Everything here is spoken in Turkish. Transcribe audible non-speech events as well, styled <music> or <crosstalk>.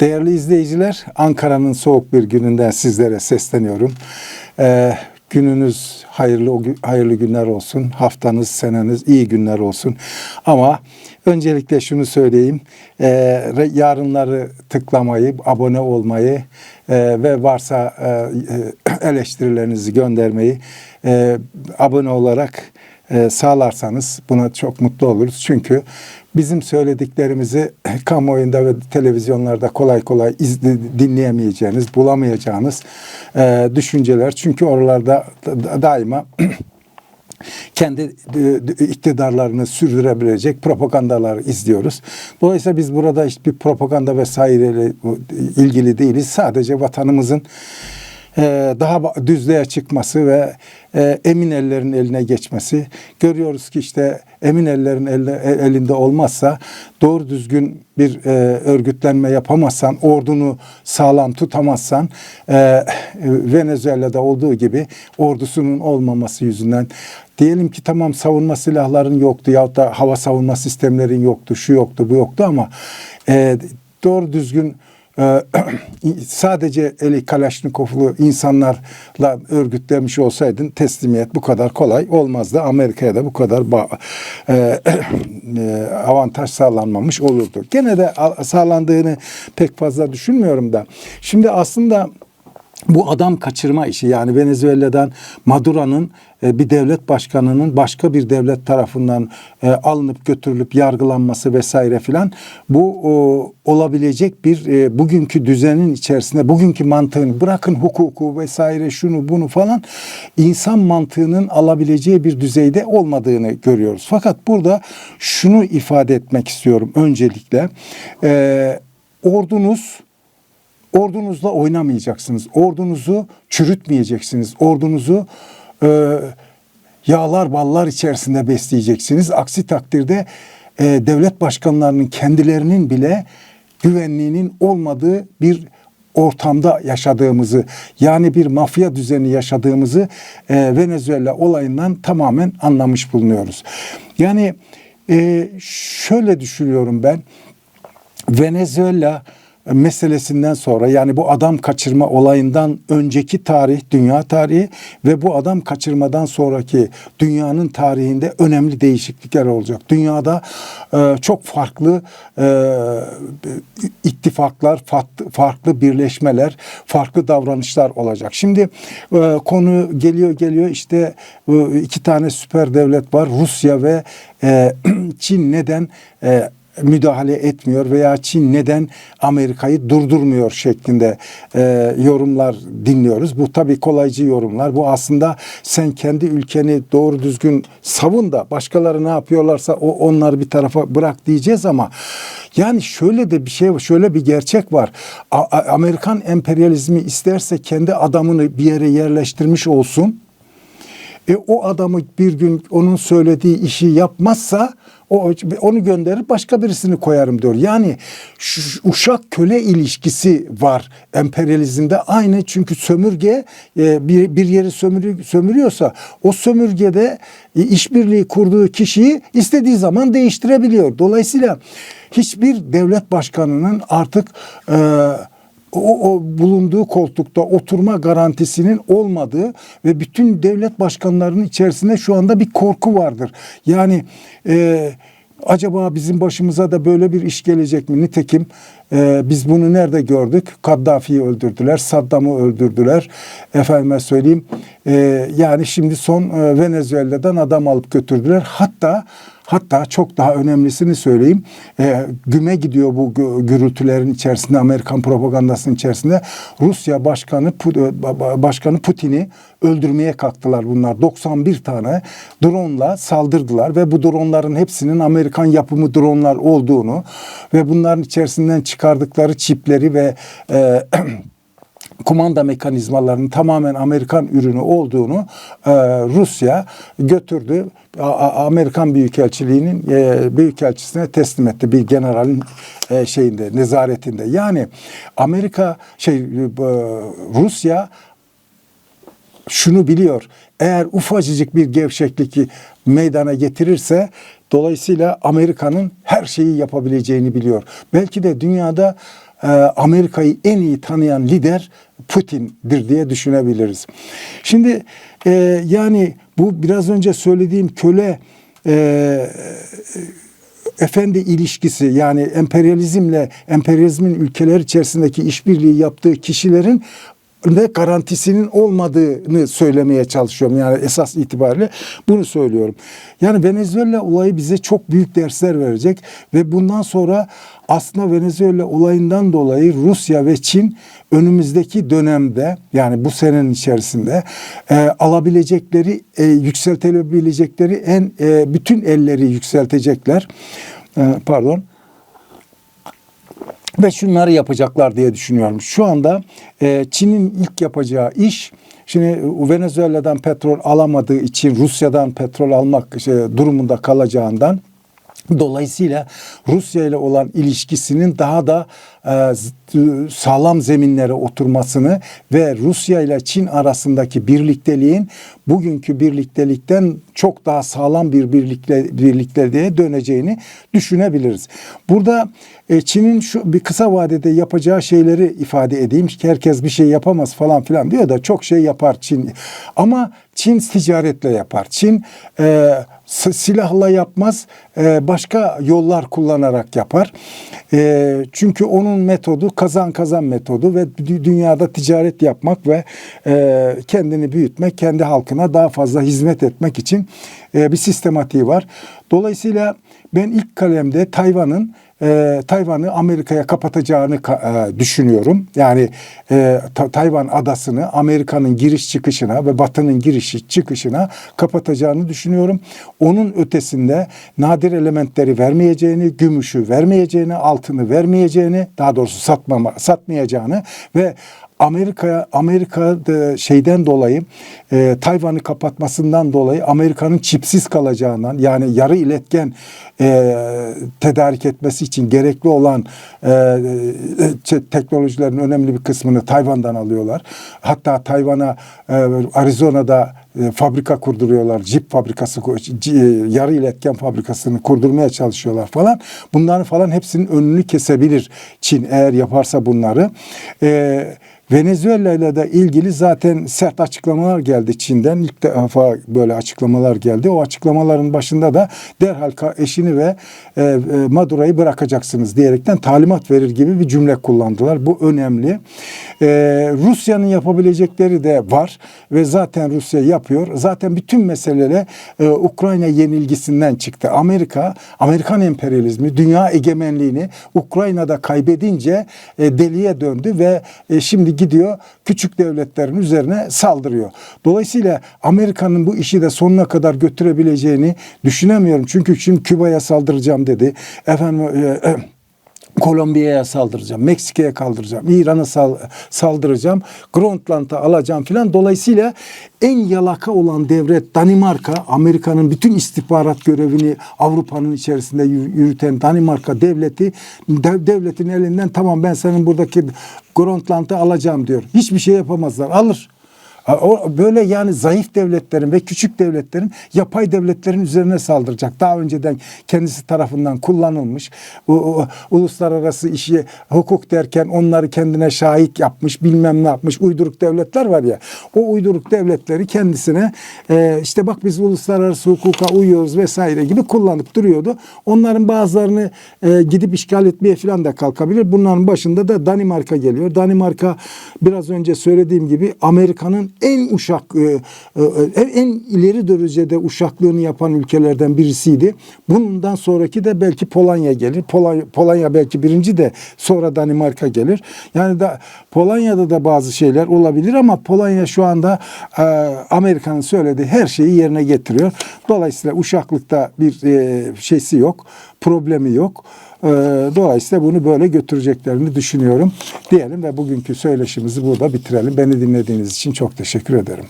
Değerli izleyiciler, Ankara'nın soğuk bir gününden sizlere sesleniyorum. Ee, gününüz hayırlı hayırlı günler olsun. Haftanız, seneniz iyi günler olsun. Ama öncelikle şunu söyleyeyim. Re- yarınları tıklamayı, abone olmayı e, ve varsa e, e, eleştirilerinizi göndermeyi e, abone olarak e, sağlarsanız buna çok mutlu oluruz. Çünkü bizim söylediklerimizi <clears throat> kamuoyunda ve televizyonlarda kolay kolay izle, dinleyemeyeceğiniz, bulamayacağınız e, düşünceler. Çünkü oralarda da- daima <clears throat> kendi e, iktidarlarını sürdürebilecek propagandalar izliyoruz. Dolayısıyla biz burada hiçbir propaganda vesaireyle ilgili değiliz. Sadece vatanımızın daha ba- düzlüğe çıkması ve e, emin ellerin eline geçmesi. Görüyoruz ki işte emin ellerin elle- e- elinde olmazsa doğru düzgün bir e, örgütlenme yapamazsan, ordunu sağlam tutamazsan e, Venezuela'da olduğu gibi ordusunun olmaması yüzünden diyelim ki tamam savunma silahların yoktu ya da hava savunma sistemlerin yoktu, şu yoktu, bu yoktu ama e, doğru düzgün e, <clears throat> sadece eli Kalaşnikovlu insanlarla örgütlenmiş olsaydın teslimiyet bu kadar kolay olmazdı. Amerika'ya da bu kadar e, <clears throat> e, avantaj sağlanmamış olurdu. Gene de sağlandığını pek fazla düşünmüyorum da. Şimdi aslında bu adam kaçırma işi. Yani Venezuela'dan Maduro'nun e, bir devlet başkanının başka bir devlet tarafından e, alınıp götürülüp yargılanması vesaire filan. Bu olabilecek bir e, bugünkü düzenin içerisinde bugünkü mantığını bırakın hukuku vesaire şunu bunu falan insan mantığının alabileceği bir düzeyde olmadığını görüyoruz. Fakat burada şunu ifade etmek istiyorum öncelikle. Ordunuz Ordunuzla oynamayacaksınız. Ordunuzu çürütmeyeceksiniz. Ordunuzu e, yağlar ballar içerisinde besleyeceksiniz. Aksi takdirde e, devlet başkanlarının kendilerinin bile güvenliğinin olmadığı bir ortamda yaşadığımızı yani bir mafya düzeni yaşadığımızı e, Venezuela olayından tamamen anlamış bulunuyoruz. Yani e, şöyle düşünüyorum ben. Venezuela meselesinden sonra yani bu adam kaçırma olayından önceki tarih dünya tarihi ve bu adam kaçırmadan sonraki dünyanın tarihinde önemli değişiklikler olacak. Dünyada e, çok farklı e, ittifaklar, farklı, birleşmeler, farklı davranışlar olacak. Şimdi e, konu geliyor geliyor işte e, iki tane süper devlet var Rusya ve e, <clears throat> Çin neden e, müdahale etmiyor veya Çin neden Amerika'yı durdurmuyor şeklinde e, yorumlar dinliyoruz. Bu tabii kolaycı yorumlar. Bu aslında sen kendi ülkeni doğru düzgün savun da başkaları ne yapıyorlarsa o onları bir tarafa bırak diyeceğiz ama yani şöyle de bir şey şöyle bir gerçek var. A- Amerikan emperyalizmi isterse kendi adamını bir yere yerleştirmiş olsun. E, o adamı bir gün onun söylediği işi yapmazsa o onu gönderir başka birisini koyarım diyor. Yani şu, uşak köle ilişkisi var emperyalizmde aynı çünkü sömürge e, bir, bir yeri sömürü, sömürüyorsa o sömürgede e, işbirliği kurduğu kişiyi istediği zaman değiştirebiliyor. Dolayısıyla hiçbir devlet başkanının artık e, o, o bulunduğu koltukta oturma garantisinin olmadığı ve bütün devlet başkanlarının içerisinde şu anda bir korku vardır. Yani e, acaba bizim başımıza da böyle bir iş gelecek mi? Nitekim e, biz bunu nerede gördük? Kaddafi'yi öldürdüler, Saddam'ı öldürdüler. Efendime söyleyeyim. e, yani şimdi son e, Venezuela'dan adam alıp götürdüler. Hatta Hatta çok daha önemlisini söyleyeyim. E, güme gidiyor bu gü- gürültülerin içerisinde, Amerikan propagandasının içerisinde. Rusya Başkanı e, ba- Başkanı Putin'i öldürmeye kalktılar bunlar. 91 tane drone'la saldırdılar ve bu dronların hepsinin Amerikan yapımı dronlar olduğunu ve bunların içerisinden çıkardıkları çipleri ve e, <clears throat> kumanda mekanizmalarının tamamen Amerikan ürünü olduğunu e, Rusya götürdü. A- Amerikan Büyükelçiliği'nin e, büyükelçisine teslim etti bir generalin e, şeyinde nezaretinde. Yani Amerika şey e, Rusya şunu biliyor. Eğer ufacıcık bir gevşeklik meydana getirirse dolayısıyla Amerika'nın her şeyi yapabileceğini biliyor. Belki de dünyada Amerika'yı en iyi tanıyan lider Putin'dir diye düşünebiliriz. Şimdi e, yani bu biraz önce söylediğim köle e, efendi ilişkisi yani emperyalizmle emperyalizmin ülkeler içerisindeki işbirliği yaptığı kişilerin de garantisinin olmadığını söylemeye çalışıyorum. Yani esas itibariyle bunu söylüyorum. Yani Venezuela olayı bize çok büyük dersler verecek ve bundan sonra aslında Venezuela olayından dolayı Rusya ve Çin önümüzdeki dönemde yani bu senenin içerisinde e, alabilecekleri, e, yükseltebilecekleri en e, bütün elleri yükseltecekler. E, pardon ve şunları yapacaklar diye düşünüyorum. Şu anda e, Çin'in ilk yapacağı iş Şimdi Venezuela'dan petrol alamadığı için Rusya'dan petrol almak şey, durumunda kalacağından Dolayısıyla Rusya ile olan ilişkisinin daha da e, sağlam zeminlere oturmasını ve Rusya ile Çin arasındaki birlikteliğin bugünkü birliktelikten çok daha sağlam bir birlikte, birlikteliğe döneceğini düşünebiliriz. Burada e, Çin'in şu bir kısa vadede yapacağı şeyleri ifade edeyim. Herkes bir şey yapamaz falan filan diyor da çok şey yapar Çin. Ama Çin ticaretle yapar. Çin e, silahla yapmaz, e, başka yollar kullanarak yapar. E, çünkü onun metodu kazan kazan metodu ve dünyada ticaret yapmak ve e, kendini büyütmek, kendi halkına daha fazla hizmet etmek için bir sistematiği var. Dolayısıyla ben ilk kalemde Tayvan'ın e, Tayvan'ı Amerika'ya kapatacağını e, düşünüyorum. Yani e, Ta- Tayvan adasını Amerika'nın giriş çıkışına ve Batı'nın giriş çıkışına kapatacağını düşünüyorum. Onun ötesinde nadir elementleri vermeyeceğini, gümüşü vermeyeceğini, altını vermeyeceğini, daha doğrusu satmama, satmayacağını ve Amerika'ya Amerika şeyden dolayı e, Tayvan'ı kapatmasından dolayı Amerika'nın çipsiz kalacağından yani yarı iletken e, tedarik etmesi için gerekli olan e, e, teknolojilerin önemli bir kısmını Tayvan'dan alıyorlar. Hatta Tayvan'a e, Arizona'da e, fabrika kurduruyorlar. Jeep fabrikası, e, yarı iletken fabrikasını kurdurmaya çalışıyorlar falan. Bunların falan hepsinin önünü kesebilir Çin eğer yaparsa bunları. Eee Venezuela ile de ilgili zaten sert açıklamalar geldi Çin'den. İlk defa böyle açıklamalar geldi. O açıklamaların başında da derhal eşini ve e, e, Maduro'yu bırakacaksınız diyerekten talimat verir gibi bir cümle kullandılar. Bu önemli. E, Rusya'nın yapabilecekleri de var ve zaten Rusya yapıyor. Zaten bütün meseleler e, Ukrayna yenilgisinden çıktı. Amerika, Amerikan emperyalizmi dünya egemenliğini Ukrayna'da kaybedince e, deliye döndü ve e, şimdi gidiyor küçük devletlerin üzerine saldırıyor. Dolayısıyla Amerika'nın bu işi de sonuna kadar götürebileceğini düşünemiyorum. Çünkü şimdi Küba'ya saldıracağım dedi. Efendim e, e, Kolombiya'ya saldıracağım, Meksika'ya kaldıracağım, İran'a sal saldıracağım, Grönland'a alacağım filan. Dolayısıyla en yalaka olan devlet Danimarka, Amerika'nın bütün istihbarat görevini Avrupa'nın içerisinde yürüten Danimarka devleti, devletin elinden tamam ben senin buradaki Grönland'ı alacağım diyor. Hiçbir şey yapamazlar. Alır. Böyle yani zayıf devletlerin ve küçük devletlerin yapay devletlerin üzerine saldıracak. Daha önceden kendisi tarafından kullanılmış. O, uluslararası işi hukuk derken onları kendine şahit yapmış, bilmem ne yapmış uyduruk devletler var ya. O uyduruk devletleri kendisine e, işte bak biz uluslararası hukuka uyuyoruz vesaire gibi kullanıp duruyordu. Onların bazılarını e, gidip işgal etmeye falan da kalkabilir. Bunların başında da Danimarka geliyor. Danimarka biraz önce söylediğim gibi Amerika'nın en uşak, e, e, en ileri derecede uşaklığını yapan ülkelerden birisiydi. Bundan sonraki de belki Polonya gelir. Polonya, Polonya belki birinci de sonra Danimarka gelir. Yani da Polonya'da da bazı şeyler olabilir ama Polonya şu anda e, Amerika'nın söylediği her şeyi yerine getiriyor. Dolayısıyla uşaklıkta bir şeysi yok, problemi yok. Dolayısıyla bunu böyle götüreceklerini düşünüyorum diyelim ve bugünkü söyleşimizi burada bitirelim. Beni dinlediğiniz için çok teşekkür ederim.